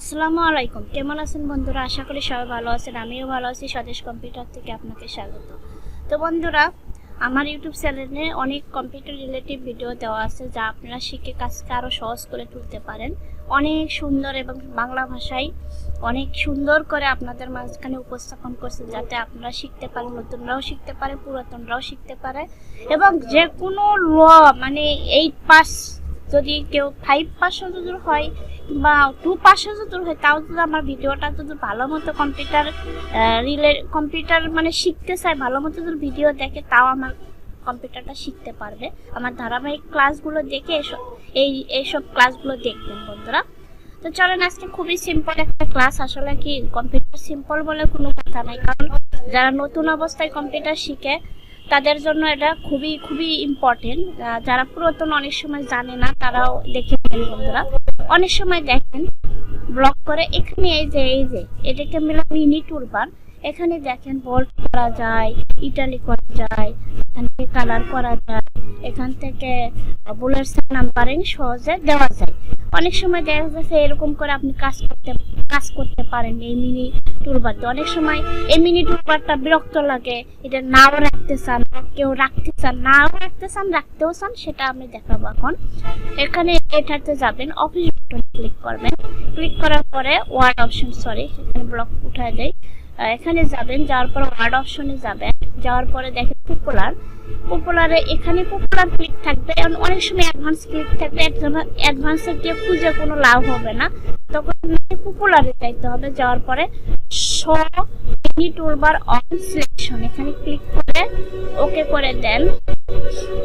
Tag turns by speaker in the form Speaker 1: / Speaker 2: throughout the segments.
Speaker 1: আসসালামু আলাইকুম। কেমন আছেন বন্ধুরা? আশা করি সবাই ভালো আছেন, আমিও ভালো আছি। স্বদেশ কম্পিউটার থেকে আপনাকে স্বাগত। তো বন্ধুরা, আমার ইউটিউব চ্যানেলে অনেক কম্পিউটার রিলেটিভ ভিডিও দেওয়া আছে, যা আপনারা শিখে কাজকে আরও সহজ করে তুলতে পারেন। অনেক সুন্দর এবং বাংলা ভাষায় অনেক সুন্দর করে আপনাদের মাঝখানে উপস্থাপন করছে, যাতে আপনারা শিখতে পারেন নতুনরাও শিখতে পারে, পুরাতনরাও শিখতে পারে। এবং যে কোনো ল মানে এইট পাস যদি কেউ ফাইভ যদি হয় বা টু পাশে যদি হয়, তাও যদি আমার ভিডিওটা যদি ভালো মতো কম্পিউটার রিলে কম্পিউটার মানে শিখতে চায়, ভালো মতো যদি ভিডিও দেখে, তাও আমার কম্পিউটারটা শিখতে পারবে। আমার ধারাবাহিক ক্লাসগুলো দেখে এসব এই, এইসব ক্লাসগুলো দেখবেন বন্ধুরা। তো চলেন, আজকে খুবই সিম্পল একটা ক্লাস আসলে কি কম্পিউটার সিম্পল বলে কোনো কথা নাই, কারণ যারা নতুন অবস্থায় কম্পিউটার শিখে, তাদের জন্য এটা খুবই খুবই ইম্পর্টেন্ট যারা পুরাতন অনেক সময় জানে না, তারাও দেখে বন্ধুরা। অনেক সময় দেখেন ব্লক করে, এখানে এই যে এই যে এটাকে মেলা মিনি টুলবার এখানে দেখেন বোল্ট করা যায় ইটালি করা যায়, এখান থেকে কালার করা যায়, এখান থেকে বুলেটস নাম্বারিং সহজে দেওয়া যায়। অনেক সময় দেখা যাচ্ছে এরকম করে আপনি কাজ করতে কাজ করতে পারেন এই মিনি টুলবার দিয়ে অনেক সময় এই মিনি টুলবারটা বিরক্ত লাগে, এটা নাও রাখতে চান, কেউ রাখতে চান, নাও রাখতে চান, রাখতেও চান, সেটা আমি দেখাবো এখন। এখানে এটাতে যাবেন অফিস বাটন ক্লিক করবেন। ক্লিক করার পরে ওয়ার্ড অপশন সরি এখানে ব্লক উঠায় দেয়। এখানে যাবেন, যাওয়ার পর ওয়ার্ড অপশনে যাবেন। যাওয়ার পরে দেখেন পপুলার। পপুলারে এখানে পপুলার ক্লিক থাকবে। অনেক সময় অ্যাডভান্স ক্লিক থাকবে অ্যাডভান্সে গিয়ে খুঁজে কোনো লাভ হবে না। তখন পপুলারে যাইতে হবে। যাওয়ার পরে show mini toolbar on selection এখানে ক্লিক করে ওকে করে দেন।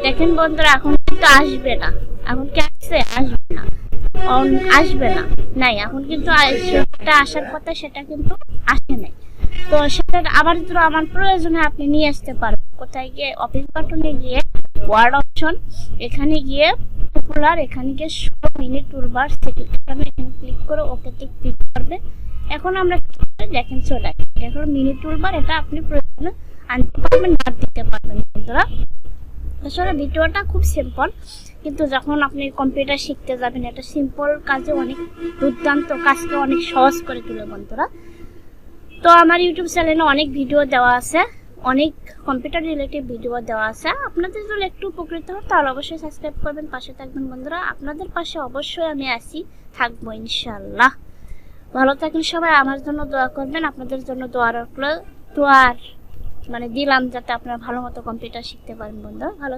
Speaker 1: দেখেন বন্ধুরা, এখন কিন্তু আসবে না। এখন কি আসছে? আসবে না। অন- আসবে না। নাই, এখন কিন্তু যেটা আসার কথা, সেটা কিন্তু আসে নাই। তো সেটা আবার যদি আমার প্রয়োজনে আপনি নিয়ে আসতে পারবেন। কোথায় গিয়ে? অফিস বাটনে গিয়ে ওয়ার্ড অপশন এখানে গিয়ে পপুলার এখানে গিয়ে শো মিনিট টুলবার সেখানে এখানে ক্লিক করে ওকেতে ক্লিক করবে। এখন আমরা দেখেন, চলে আসে। মিনিট টুলবার এটা আপনি প্রয়োজনে আনতে পারবেন, না দিতে পারবেন বন্ধুরা। আসলে ভিডিওটা খুব সিম্পল কিন্তু যখন আপনি কম্পিউটার শিখতে যাবেন, এটা সিম্পল কাজে অনেক দুর্দান্ত, কাজকে অনেক সহজ করে তুলে বন্ধুরা। তো আমার ইউটিউব চ্যানেলে অনেক ভিডিও দেওয়া আছে। অনেক কম্পিউটার রিলেটেড ভিডিও দেওয়া আছে। আপনাদের যদি একটু উপকৃত হন, তাহলে অবশ্যই সাবস্ক্রাইব করবেন, পাশে থাকবেন বন্ধুরা। আপনাদের পাশে অবশ্যই আমি আসি থাকব ইনশাল্লাহ ভালো থাকেন সবাই, আমার জন্য দোয়া করবেন, আপনাদের জন্য দোয়া রাখল। দোয়ার মানে দিলাম যাতে আপনারা ভালো মতো কম্পিউটার শিখতে পারেন বন্ধুরা। ভালো।